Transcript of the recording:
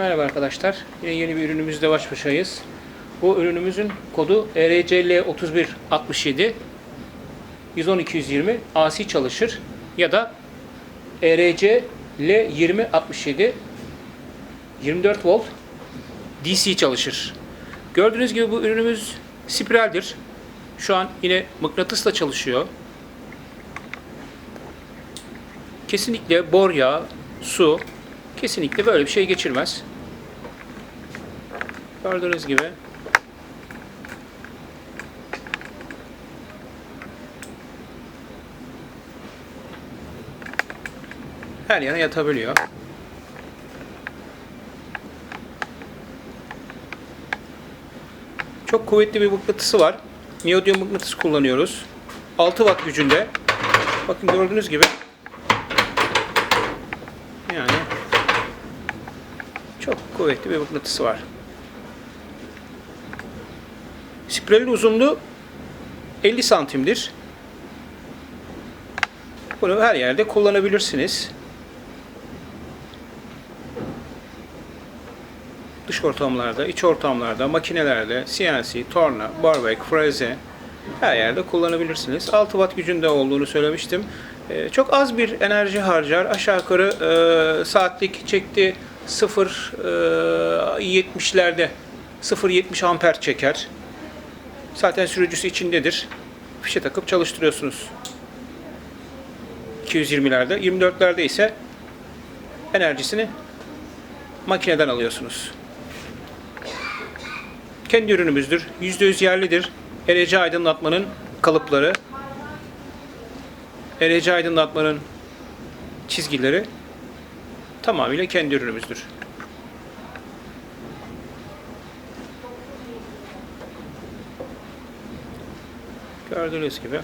Merhaba arkadaşlar. Yine yeni bir ürünümüzle baş başayız. Bu ürünümüzün kodu E ERCL3167 110220 AC çalışır ya da E ERCL2067 24 volt DC çalışır. Gördüğünüz gibi bu ürünümüz spiraldir. Şu an yine mıknatısla çalışıyor. Kesinlikle bor yağı, su kesinlikle böyle bir şey geçirmez. Gördüğünüz gibi her yana yatabiliyor. Çok kuvvetli bir mıknatısı var. Neodyum mıknatıs kullanıyoruz. 6 watt gücünde. Bakın gördüğünüz gibi yani çok kuvvetli bir mıknatısı var. Spiralin uzunluğu 50 santimdir. Bunu her yerde kullanabilirsiniz. Dış ortamlarda, iç ortamlarda, makinelerde, CNC, torna, barbek, freze her yerde kullanabilirsiniz. 6 watt gücünde olduğunu söylemiştim. Ee, çok az bir enerji harcar. Aşağı yukarı e, saatlik çekti 0 e, 70'lerde 0.70 amper çeker. Zaten sürücüsü içindedir. Fişe takıp çalıştırıyorsunuz. 220'lerde, 24'lerde ise enerjisini makineden alıyorsunuz. Kendi ürünümüzdür. %100 yerlidir. Ereci aydınlatmanın kalıpları, ereci aydınlatmanın çizgileri tamamıyla kendi ürünümüzdür. Gördüğünüz gibi